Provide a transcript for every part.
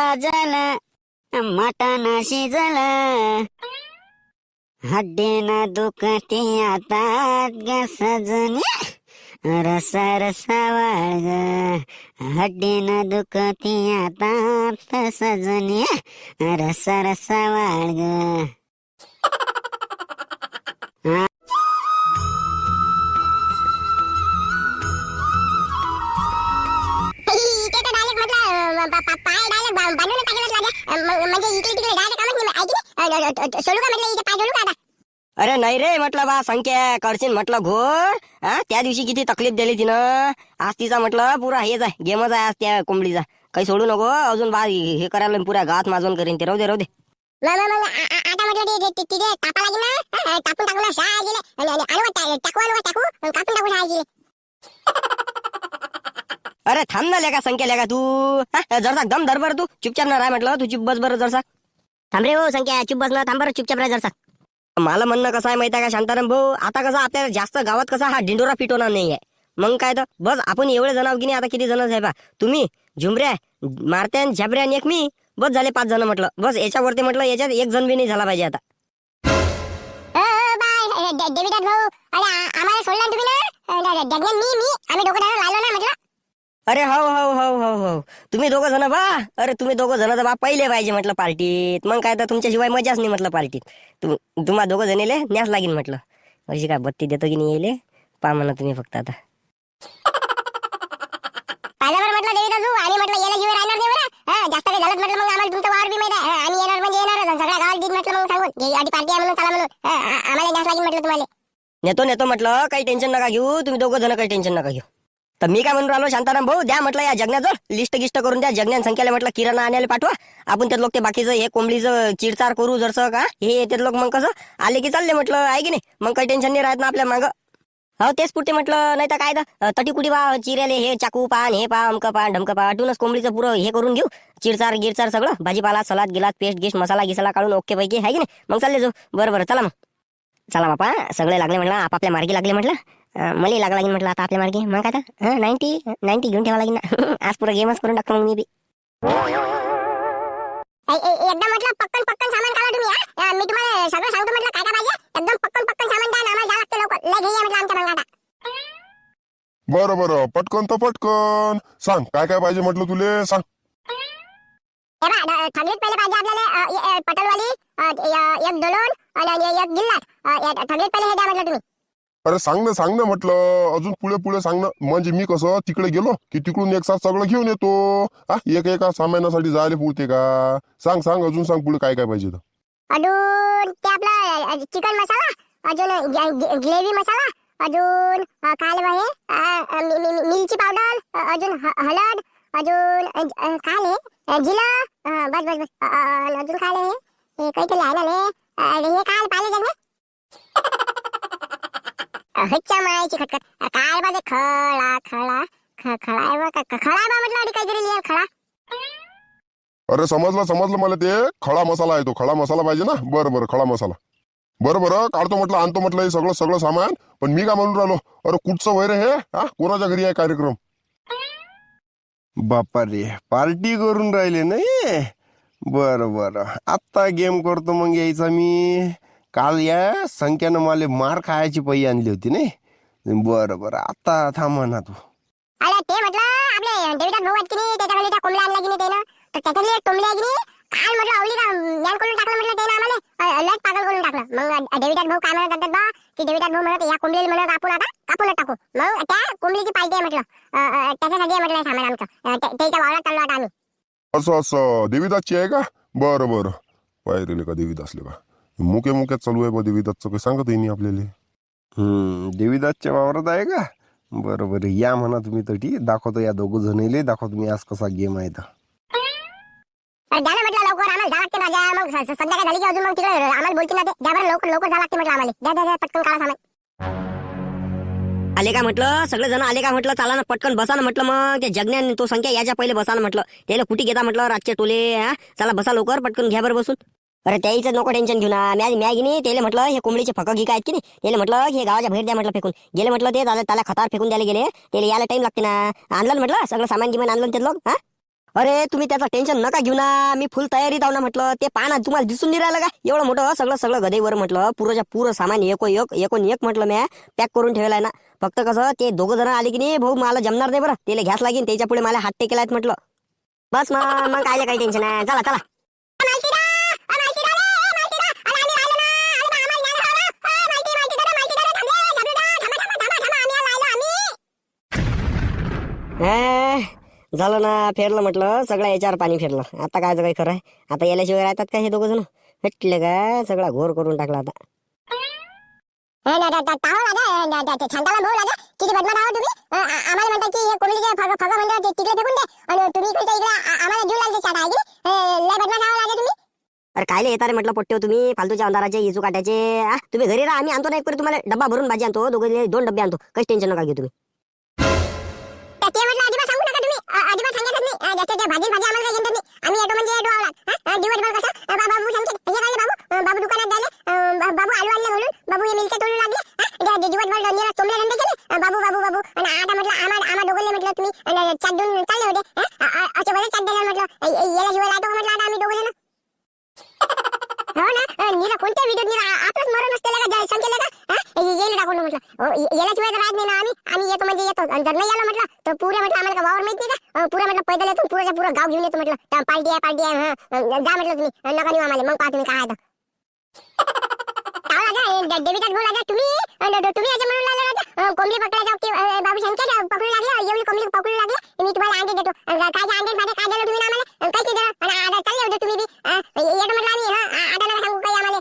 वाजलं मटण शिजलं. न दुखते आता ग सजनी. रसा रसा वाळग. हड्डीन दुखते आता सजनी. रसा रसा वाळग. म्हणजे इकडे तिकडे डायरेक्ट कामच नाही ऐकली सोडू का म्हटलं इथे पाय सोडू का आता अरे नाही रे म्हटलं बा संख्या करशील म्हटलं घोर हा त्या दिवशी किती तकलीफ दिली तिनं आज तिचा म्हटलं पुरा हेच आहे गेमच आहे आज त्या कोंबडीचा काही सोडू नको अजून बा हे करायला पुऱ्या गात माजून करीन ते राहू दे राहू दे मग मग मग आ- आ- आता म्हटलं ते- ते- तिथे तापा लागेल ना हा, टाकून टाकून शाळा गेले आणि आणि आणू टा- टाकू टाकू आणि कापून टाकू शाळा गेले अरे थांब ना लेका संख्या लेका तू. हा, जरसा दम धर बरं तू. चुपचाप ना राय म्हटलं तू चुप बस बरं जरसा. थांब रे हो संख्या चुप बस ना थांब बरं चुपचाप राह जरसा. मला म्हणणं कसं आहे माहिती आहे का शांताराम भाऊ? आता कसं आपल्याला जास्त गावात कसा हा डिंडोरा पिटवणार नाही आहे मग काय तर? बस आपण एवढे जण आहोत की नाही आता किती जण आहे बा तुम्ही झुमऱ्या मारत्यान झबऱ्या आणि एक मी. बस झाले पाच जण म्हटलं. बस याच्यावरती म्हटलं याच्यात एक जण बी नाही झाला पाहिजे आता. भाऊ. अरे आम्हाला सोडलं तुम्ही ना? मी मी. आम्ही जण लागलो ना म्हटलं. अरे हो हो हो हो हो. तुम्ही दोघं जण बा. अरे तुम्ही दोघं जण तर बा पहिले पाहिजे म्हटलं पार्टीत. मग काय तर तुमच्याशिवाय मजाच नाही म्हटलं पार्टीत. तू तुम्हा दोघं जण येले न्यास लागेल म्हटलं. अशी काय बत्ती देतो की नाही येले? पा म्हणा तुम्ही फक्त आता. म्हटलं आणि म्हटलं राहणार नाही बरं. जास्त काही झालं म्हटलं मग आम्हाला तुमचं वावर बी माहिती आहे. आम्ही येणार म्हणजे येणारच. आणि सगळ्या गावात दिन म्हटलं मग सांगून. की आधी पार्टी आहे म्हणून चला म्हणून. आ- आम्हाला जास्त लागेल म्हटलं तुम्हाला. नेतो नेतो म्हटलं. काही टेन्शन नका घेऊ. तुम्ही दोघं जण काही टेन्शन नका घेऊ. तर मी काय म्हणून राहिलो शांताराम भाऊ द्या म्हटलं या जगण्याजवळ. लिस्ट गिस्ट करून द्या. जगण्यान संख्याला म्हटलं किराणा आणायला पाठवा. आपण त्यात लोक ते बाकीचं हे कोंबडीचं चिडचार करू जरसं का? हे येतात लोक मग कसं? आले की चालले म्हटलं आहे की नाही? मग काही टेन्शन नाही राहत ना आपल्या मागं. हो तेच पुरते म्हटलं नाही तर काय तर तटी कुटी पा चिऱ्याले हे चाकू पान हे पा अमकं पा ढमकं पा वाटूनच कोंबडीचं पुरं हे करून घेऊ. चिरचार गिरचार सगळं. भाजीपाला सलाद गिलास पेस्ट गिस्ट मसाला गिसाला काढून ओके पैकी आहे की नाही? मग चालले जाऊ. बरं बरं चला मग. चला बापा सगळे लागले म्हटलं आपापल्या मार्गी लागले म्हटलं. अं, मलाही लागला लागेल म्हटलं आता आपल्या मार्गी मग काय तर नाईन्टी नाईन्टी घेऊन ठेवा लागेल ना. आज पुरं गेमच करून टाकतो मग मी बी. ए- ए- एकदम म्हटलं पक्कन पक्कन सामान काढा तुम्ही हा? मी तुम्हाला सगळं सांगतो म्हटलं काय काय पाहिजे? एकदम पक्कन पक्कन सामान द्या आणि आम्हाला जावं लागतं लवकर. लय घ्या म्हटलं आमच्या मग आता. बरं बरं. पटकन तर पटकन. सांग काय काय पाहिजे म्हटलं तुले? सांग. हे बा ड- ठगलीत पहिले पाहिजे आपल्याला अ, ए- ए, पटलवाली अ, ए- एक दोलन आणि एक ए- ठगलीत पहिले हे द्या म्हटलं तुम्ही. अरे सांग ना सांग ना म्हटलं. अजून पुढे पुढे सांग ना. म्हणजे मी कसं तिकडे गेलो की तिकडून एक साथ सगळं घेऊन येतो. हा एक एका सामानासाठी जायला पुरते का? सांग सांग अजून सांग पुढे काय काय पाहिजे तर. अजून ते आपलं चिकन मसाला अजून ग्रेव्ही मसाला अजून अ, काय आलं हे मिरची पावडर अजून हळद अजून काय आले बस बस बस अजून काय हे? काहीतरी आहे. ना हे काय पाहिजे हच्च्या मायाची खटखट. काय बा ते खळा खळा ख- खळा बा का- खळा बा म्हटलं आणि काहीतरी लिहाल खळा. अरे समजलं समजलं मला ते. खडा मसाला आहे तो. खडा मसाला पाहिजे ना? बरं बरं खडा मसाला. बरं बरं काढतो म्हटलं आणतो म्हटलं हे सगळं सगळं सामान. पण मी काय म्हणून राहिलो? अरे कुठचं वैर हे? हा? कोणाच्या घरी आहे कार्यक्रम? बापा रे पार्टी करून राहिले नाही? बरं बरं. आत्ता गेम करतो मग यायचा मी. काल या संख्यानं मला मार खायची पै आणली होती नाही. बरं बरं. आता थांबा ना तू. अरे ते म्हटलं आपले डेविडात भाऊ आहेत की नाही त्याच्याकडे त्या कोंबड्या आणल्या की नाही त्यानं? तर त्याच्यातली की नाही काल म्हटलं आवली का मॅन करून टाकलं म्हटलं त्यानं आम्हाला. लट पागल करून टाकलं. मग डेविडात भाऊ काय म्हणत होतात बा की डेविडात भाऊ म्हणत या कोंबडीला म्हणत आपण आता कापून टाकू. मग त्या कोंबडीची आहे म्हटलं. त्याच्यासाठी आहे म्हटलं सामान आमचं. त्याच्या वावरात चाललो आता आम्ही. असं असं. देवीदासची आहे का? बरं बरं. पाहिलेले का देवीदासले का मुके मुक्यात चालू आहे बा देवीदासचं काही सांगत नाही आपल्याला. हम्म देवीदासच्या वावरात आहे का? बरं बरं या म्हणा तुम्ही तटी. दाखवतो या दोघं जणले. दाखवतो मी आज कसा गेम आहे तर म्हटलं लवकर. आम्हाला जा लागते माझ्या. मग स- स- संध्याकाळ झाली की अजून मग तिकडे आम्हाला बोलतील ना ते. द्या बरं लवकर लवकर जा लागते म्हटलं आम्हाला. द्या द्या द्या पटकन काढा सामान. आले का म्हटलं? सगळे जण आले का म्हटलं? चला ना पटकन बसा ना म्हटलं मग. ते जगण्यान तो संख्या याच्या पहिले बसा ना म्हटलं. त्याला कुठे घेता म्हटलं? रातचे टोले हा? चला बसा लवकर पटकन घ्या बरं बसून. अरे त्याचं नको टेन्शन घेऊ ना. मॅ मॅगी नाही त्याला म्हटलं हे कोंबडीचे फक घे काय की नाही? त्याला म्हटलं हे गावाच्या बाहेर द्या म्हटलं फेकून. गेले म्हटलं ते त्याला त्याला खतार फेकून द्यायला गेले. त्याला यायला टाइम लागते ना. आणलं म्हटलं सगळं सामान गिमान आणलं ते लोक हा? अरे तुम्ही त्याचं टेन्शन नका घेऊ ना. मी फुल तयारीत आहो ना म्हटलं. ते पाना तुम्हाला दिसून नाही राहिलं का? एवढं मोठं सगळं सगळं गदेवर म्हटलं. पुरंच्या पुरं सामान एको एक एकोण एक म्हटलं मी. पॅक करून ठेवलाय आहे ना. फक्त कसं ते दोघं जण आले की नाही भाऊ मला जमणार नाही बरं. त्याला घ्यास लागेल त्याच्या पुढे मला हात टेकेला म्हटलं. बस मग मग काय काही टेन्शन आहे? चला चला. झालं ना फेरलं म्हटलं सगळं याच्यावर पाणी फिरलं. आता काय काही खरं आहे? आता याल्याशिवाय राहतात का हे दोघं जण? भेटले का? सगळा घोर करून टाकला आता. किती बदमाश आहो तुम्ही? आम्हाला म्हणतात की हे कोंबडीचे फग फग म्हणजे तिकडे फेकून दे. आणि तुम्ही इकडे आम्हाला जीव आहे की नाही? लय लागा तुम्ही. अरे कायले येता रे म्हटलं पट्टे तुम्ही फालतूच्या अंधाराचे इजू काट्याचे. तुम्ही घरी राहा आम्ही आणतो ना एक परी तुम्हाला डब्बा भरून भाजी आणतो. दोघं दोन डब्बे आणतो. काही टेन्शन नका घेऊ तुम्ही. भाजी भाजी आम्हाला काही नाही आम्ही म्हणजे आवला दिवसभर कसं? बाबू सांगते हे काय बाबू? बाबू दुकानात बाबू आलू बाबू हे तोडू लागले. दिवसभर चोमले केले. बाबू बाबू बाबू. आणि आता म्हटलं आम्हा आम्हा दोघांना म्हटलं तुम्ही चाट देऊन चालले होते. असे बरेच चाट म्हटलं. याला शिवाय लाटो म्हटलं आता आम्ही हो ना? अ, कोणत्या व्हिडिओ निरा आपलंच मरण असते का जय का येईल टाकून म्हटलं. अ, तर राहत नाही ना आम्ही. आम्ही येतो म्हणजे येतो. आणि जर नाही आलो म्हटलं तर पुरे म्हटलं आम्हाला वावर माहीत नाही का? पुरे म्हटलं पैदल येतो पुरेच्या पुरं गाव घेऊन येतो म्हटलं. पार्टी आहे पार्टी आहे हा. जा म्हटलं तुम्ही. नका नेऊ आम्हाला. मग पहा तुम्ही काय आहे काय डेबिटात बोल राजा तुम्ही? तुम्ही असं म्हणून लागले राजा? कोंबडी पकडायच्या बाबू शंकर पकडू लागले? एवढी कोंबडी पकडू लागले? मी तुम्हाला अंडे देतो. काय अंडे काय दिलं तुम्ही आम्हाला? काही दिलं आणि आता चालले होते तुम्ही बी अ, येतो म्हटलं आम्ही हा आ- आता नका सांगू काही आम्हाला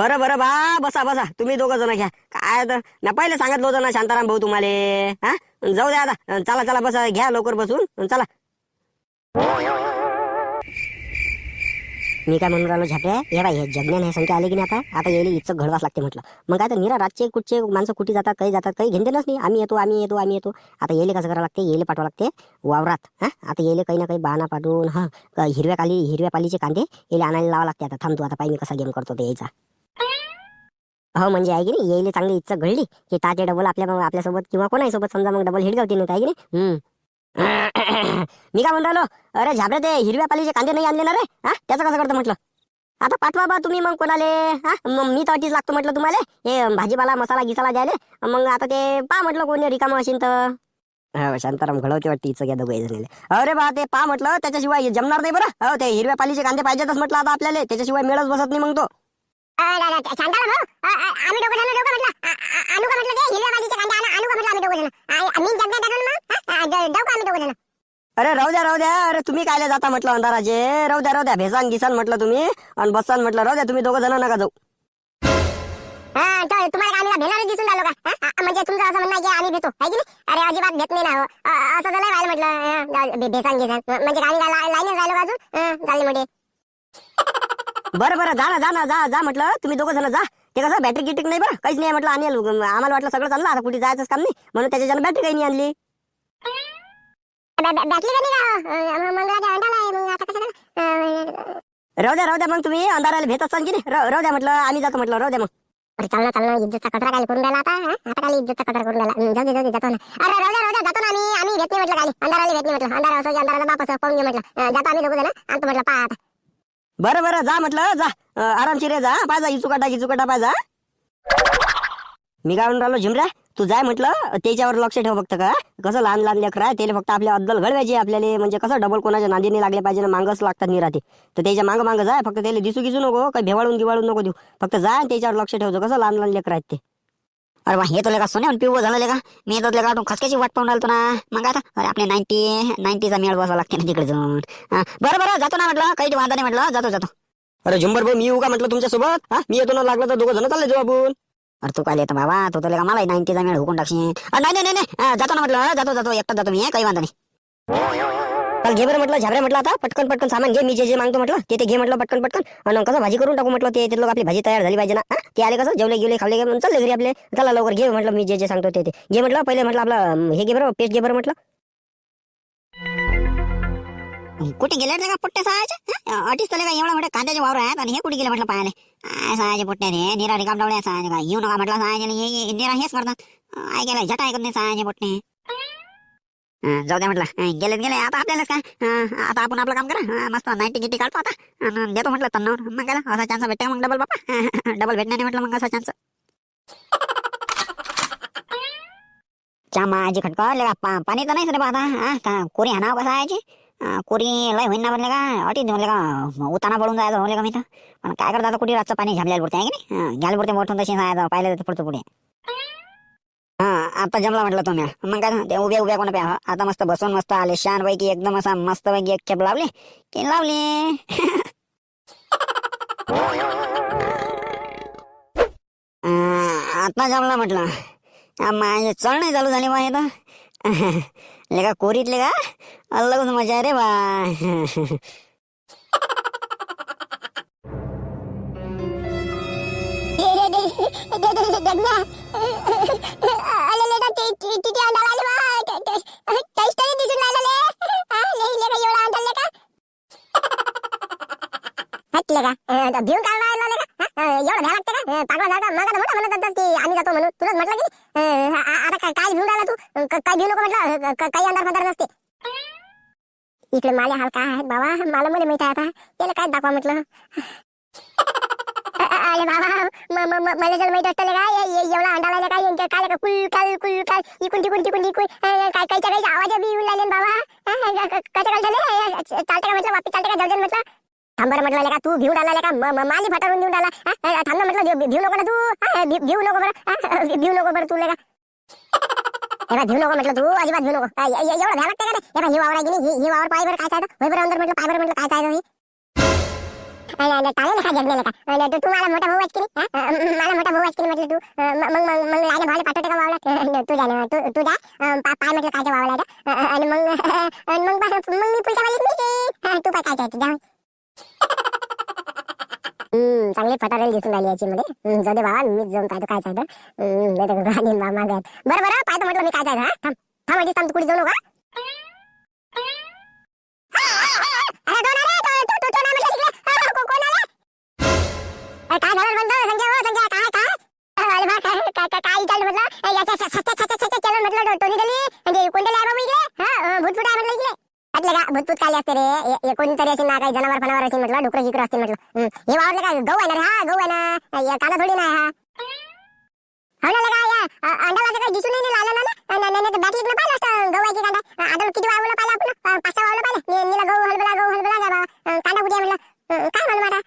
बरं बरं बा बसा बसा. तुम्ही दोघं जण घ्या. काय तर ना पहिले सांगितलं होतं ना शांताराम भाऊ तुम्हाला. हा? जाऊ द्या आता. चला चला बसा. घ्या लवकर बसून. चला. मी काय म्हणून राहिलो झाप्या हे बाई हे जगण्यान हे संख्या आले की नाही आता? आता येईल इच्छा घडवाच लागते म्हटलं. मग काय तर निरा रातचे कुठचे माणसं कुठे जातात काही जातात काही घेणदेनच नाही. आम्ही येतो आम्ही येतो आम्ही येतो. आता येईल कसं करावं लागते? येईल पाठवावं लागते वावरात. हा? आता येईल काही ना काही बाणा पाठवून हा हिरव्या काली हिरव्या पालीचे कांदे येईल आणायला लावा लागते. आता थांबतो आता पाहिजे कसा गेम करतो ते यायचा. हो म्हणजे आहे की नाही येईल चांगली इच्छा घडली की ताते डबल आपल्या आपल्यासोबत किंवा कोणाही सोबत समजा मग डबल हिट गावते नाही आहे की नाही? मी काय म्हणून राहिलो अरे झाबरे ते हिरव्या पालीचे कांदे नाही आणले ना रे? हा? त्याचं कसं करतो म्हटलं? आता पाठवा बा तुम्ही मग कोणाले हा? मग मी तर अटीच लागतो म्हटलं तुम्हाला. हे भाजीपाला मसाला गिसाला द्यायला. मग आता ते पा म्हटलं कोणी रिकामा असेल तर. हो शांताराम घडवते वाटते इचं घ्या दोघं जणले. अरे बा ते पा म्हटलं त्याच्याशिवाय जमणार नाही बरं. हो ते हिरव्या पालीचे कांदे पाहिजेतच म्हटलं आता आपल्याला. त्याच्याशिवाय मिळत बसत नाही मग तो. अ, रा- रा- शांताराम भाऊ अ, अ, आम्ही दोघं जण दोघं म्हटलं. अ, अ, आणू का म्हटलं ते हिरव्या भाजीचे कांदे आणू आणू का म्हटलं आम्ही दोघं जण. आ- मी जगण्यात आणून मग? अ, ज- जाऊ का आम्ही दोघं जण? अरे राहू द्या राहू द्या. अरे तुम्ही कायला जाता म्हटलं अंधाराचे? राहू द्या राहू द्या. भेसान गिसान म्हटलं तुम्ही. आणि बसान म्हटलं राहू द्या तुम्ही दोघं जण नका जाऊ. हा तुम्हाला आम्ही भेणारच दिसून राहिलो का? म्हणजे तुमचं असं म्हणणं आहे की आम्ही भेटू आहे की नाही? अरे अजिबात भेट नाही ना हो. अ, अ, असं तर नाही व्हायला म्हटलं. भेसान म्हणजे आम्ही काय ला- लाईनच राहिलो का अजून? अ, झाले मोठे. बरं बरं जा ना जा ना जा जा म्हटलं. तुम्ही दोघं जण जा. ते कसं बॅटरी गिटिक नाही बरं? काहीच नाही म्हटलं आणि आम्हाला वाटलं सगळं चाललं आता कुठे जायचंच काम नाही. म्हणून त्याच्या बॅटरी काही नाही आणली. आता राहू द्या राहू द्या मग तुम्ही अंधाराला भेट असताल की नाही? राहू द्या म्हटलं आम्ही जातो म्हटलं राहू द्या मग. अरे चाल ना चाल ना इज्जतचा कचरा काय करून राहिला आता हा? आता काय इज्जतचा कचरा करून राहिला? जाऊ दे जाऊ दे जातो ना. अरे राहू द्या राहू द्या जातो ना आम्ही. आम्ही भेट नाही म्हटलं काय अंधाराला भेट नाही म्हटलं. अंधारा असं की अंधाराचा बाप असं पाहून घे म्हटलं. जातो आम्ही दोघं जण. आणतो म्हटलं पहा आता. बरं बरं जा म्हटलं जा. अं, आरामशीर ये जा. पाजा इचुकाटा इचुकाटा पाहिजा मी काय म्हणून राहिलो झिमऱ्या? तू जाय म्हटलं त्याच्यावर लक्ष ठेव फक्त का? कसं लहान लहान लेकर आहे त्याला फक्त आपल्या अद्दल घडवायची आपल्याला. म्हणजे कसं डबल कोणाच्या नांदीने लागले पाहिजे ना मागच लागतात निराते तर त्याच्या मागं मागं जाय. फक्त त्याला दिसू गिसू नको काही भेवाळून गिवाळून नको देऊ. फक्त जाय आणि त्याच्यावर लक्ष ठेवतो कसं लहान लहान लेकर आहेत ते. अरे वा हे तो लेका सोन्या पिऊ झालं लेका मी येतो लेका तू खसक्याची वाट पाहून राहिलो ना. मग आता अरे आपले नाईन्टी नाईन्टीचा मेळ बसावा लागते ना तिकडे जाऊन. हा, बरं बरं जातो ना म्हटलं काही वादा नाही म्हटलं जातो जातो. अरे झुंबर भाऊ मी येऊ का म्हटलं तुमच्यासोबत हा मी येतो ना लागलं तर दोघं जण चालले जाऊ आपण. अरे तू काय येतो बाबा तू तो लेका मला नाईन्टीचा मेळ हुकून टाकशील. नाही नाही नाही जातो ना म्हटलं जातो जातो एकटा जातो मी काही वादा नाही. काल घे बरं म्हटलं झाबऱ्या म्हटलं आता पटकन पटकन सामान घे मी जे जे मागतो म्हटलं ते ते घे म्हटलं पटकन पटकन. आणि कसं भाजी करून टाकू म्हटलं ते ते लोक आपली भाजी तयार झाली पाहिजे ना. ते आले कसं जेवले गेले खाल्ले गेले चालले घरी आपले. चला लवकर घे म्हटलं मी जे जे सांगतो ते घे म्हटलं पहिले म्हटलं आपलं हे घे बरं पेस्ट घे बरं म्हटलं. कुठे गेले रे का पुट्टे सहायचे अटीच तर का एवढा मोठ्या कांद्याचे वावर आहेत. आणि हे कुठे गेले म्हटलं पाहायला? काय सहाजे पुट्टे रे निरा रिकाम डावळे सहाजे का? येऊ नका म्हटलं सहाजे निरा हेच करतात. ऐकायला झटा ऐकत नाही सहाजे पुट्टे. जाऊ द्या म्हटलं. गेले गेलेत गेले. आता आपल्यालाच काय? आता आपण आपलं काम करा. मस्त नाईन्टी गिटी काढतो आता. देतो म्हटलं तन्नावर मग गेला असा चान्स भेटते मग डबल बापा डबल भेटणार नाही म्हटलं मग असा चान्स च्या माझी खटका का पा- पाणी तर नाही रे बा आता. का कोरी हाणाव कसा यायची कोरी लय होईन ना म्हणले का? अटी म्हणले का? उताना पडून जायचं म्हणले का मी तर? पण काय करता कुठे रातचं पाणी झापल्याला पुरते आहे की नाही? घ्यायला पुरते मोठून तशी जायचं पाहिलं तर पुढचं पुढे. आता जमला म्हटलं तुम्ही. मग काय ते उभ्या उभ्या कोणा प्या? आता मस्त बसून मस्त आले. शान पैकी एकदम असा मस्त पैकी एक खेप लावली. की लावली? आता जमला म्हटलं. माझे चढ नाही चालू झाली बा तर. लेका कोरीतले का? अलगच मजा रे बा. किती अंडा लागले बा तरी दिसून लागले एवढा अंडा लेका हटले का अं, काय राहिला एवढं भ्या का पागला झाला मग मोठा म्हणत होतास की आम्ही जातो म्हणून तुलाच म्हटलं की आता काय काय भिवून राहिला तू काय भिवू नको म्हटलं काही अंधार फंदार नसते इकडे माले हाल काय आहेत बाबा? मला मध्ये माहिती आहे आता? त्याला काय दाखवा म्हटलं? अरे बाबा म- म- म- मला जर माहीत असतं का ए- ए- एवढा अंडा लागला काय यांच्या काय कुल काल कुल काल इकून तिकून तिकून इकून अ, काय कायच्या काही आवाज बी येऊन लागले बाबा. अ, अ, क- कसं काय झालं? चालतं का म्हटलं? वापस चालतं का? जाऊ म्हटलं. थांबर म्हटलं का तू भिवून आला का माली फटारून देऊन आला थांब म्हटलं भिव नको ना तू. अ, भिव नको बरं. अ, भिव नको बरं तू का हे भिव नको म्हटलं तू अजिबात भिव नको. अ, एवढं भ्या लागते का रे? हे वावर आहे की नाही? हे वावर पाय बरं काय चालतं? होय बरं अंदर म्हटलं पाय बरं म्हटलं काय चालतं हे टाळेल का जगण्याला का? तू तू मला मोठा भाऊ आहेस की मला मोठा भाऊ आहेस की म्हटलं तू. मग मग मग राजा लागे भावाला पाठवते का वावला तू जा ना तू तू जा. पाय म्हटलं कायच्या वावला का? आणि मग मग मग मी पुढच्या वालीच तू पाय काय जा. चांगली फटारेल दिसून राहिली याची मध्ये. जाऊ दे बाबा मीच जाऊन पाहतो काय चालतं नाही तर राहिली मागत बरं बरं पाहतो म्हटलं मी काय चालतं हा. थांब थांब म्हणजे थांब तू कुठे जाऊ नका अरे दोन काय झालं बंद संजय हो संजय काय काय? अरे बा काय काय काय काय म्हटलं? याच्या सत्या सत्या सत्या केलं म्हटलं टोनी दिली म्हणजे कोणते बाबू इकडे हा आहे म्हटलं इकडे. म्हटलं का भूतपूत काय असते रे. कोणतरी असेल ना काही जनावर फनावर असेल म्हटलं डुकरं जिकर असतील म्हटलं. हे वावरलं काय गहू आहे ना हा गहू आहे ना. थोडी नाही हा. हो ना लगा या काही दिसून नाही आलं ना नाही नाही बॅटलीत पाहिलं असतं गहू आहे की कांदा? आता किती वावलं पाहिलं आपण? पाच सहा वावलं पाहिलं. नि- गहू हलबला गहू हलबला जा बाबा अ, कांदा कुठे आहे म्हटलं अ, काय म्हणू आता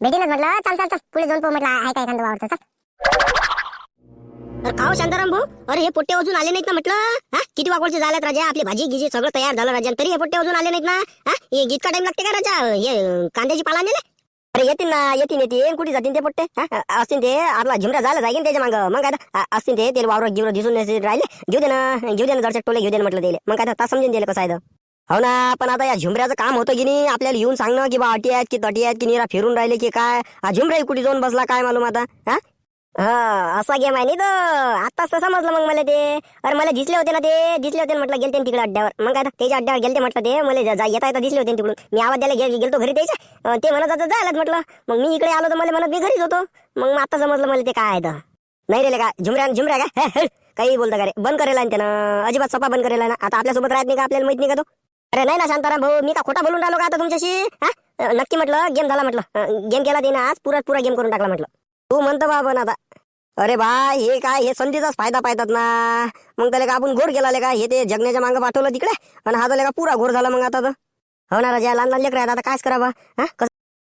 भेटीनच म्हटलं चल चल चल पुढे जाऊन पाहू म्हटलं आहे काय एखादं वावरतं चल. तर खाओ शांताराम भाऊ. अरे हे पोट्टे अजून आले नाहीत ना म्हटलं? हा? किती वाकोळचे झाल्यात राजा? आपली भाजी गिजी सगळं तयार झालं राजा. तरी हे पोट्टे अजून आले नाहीत ना? हा? हे इतका टाइम लागते का राजा? हे कांद्याची पाला नेले अरे येतील ना येतील येतील. कुठे जातील ते पोट्टे? हा? असतील ते आपला झिमरा झाला जाईल त्याच्या मागं. मग काय असतील ते वावर गिवर दिसून राहिले. घेऊ दे ना घेऊ दे ना जरसे टोले घेऊ दे ना म्हटलं दिले मग काय तास समजून दिले कसं आहे तर. हो ना पण आता या झुमऱ्याचं काम होतं की नाही? आपल्याला येऊन सांगणं की बा अटी आहेत की तटी आहेत की निरा फिरून राहिले की काय? हा झुमरा कुठे जाऊन बसला काय मालूम आता? हा? हा असा गेम आहे नाही तर आताच तर समजलं मग मला ते. अरे मला दिसले होते ना ते. दिसले होते ना म्हटलं गेलते ना तिकडे अड्ड्यावर. मग काय तर त्याच्या अड्ड्यावर गेलते म्हटलं ते. मला जा- जा- येता येता दिसले होते ना तिकडून. मी आवाज द्यायला गे- गेलतो घरी त्याच्या. अं, ते म्हणत आता जायलाच म्हटलं. मग मी इकडे आलो तर मला म्हणत मी घरीच होतो. मग मग आता समजलं मला ते काय आहे तर. नाही रे का झुमऱ्या झुमऱ्या काय हे, हे, काही बोलता का रे? बंद करेल ना त्यानं. अजिबात सपा बंद करेल ना. आता आपल्यासोबत राहत नाही का आपल्याला माहीत नाही का तो? अरे नाही ना शांताराम भाऊ मी का खोटा बोलून राहिलो का आता तुमच्याशी? हा? नक्की म्हटलं गेम झाला म्हटलं. गेम केला ना आज पुरा पुरा गेम करून टाकला म्हटलं. तू म्हणतो बा पण आता. अरे बा हे काय हे संधीचाच फायदा पाहतात ना. मग त्याला का आपण घोर गेला का? हे ते जगण्याच्या मागं पाठवलं तिकडे? आणि हा झाला का पुरा घोर झाला मग आता हो ना राजा लहान लहान लेकर आता कायच करावं? हा? कसं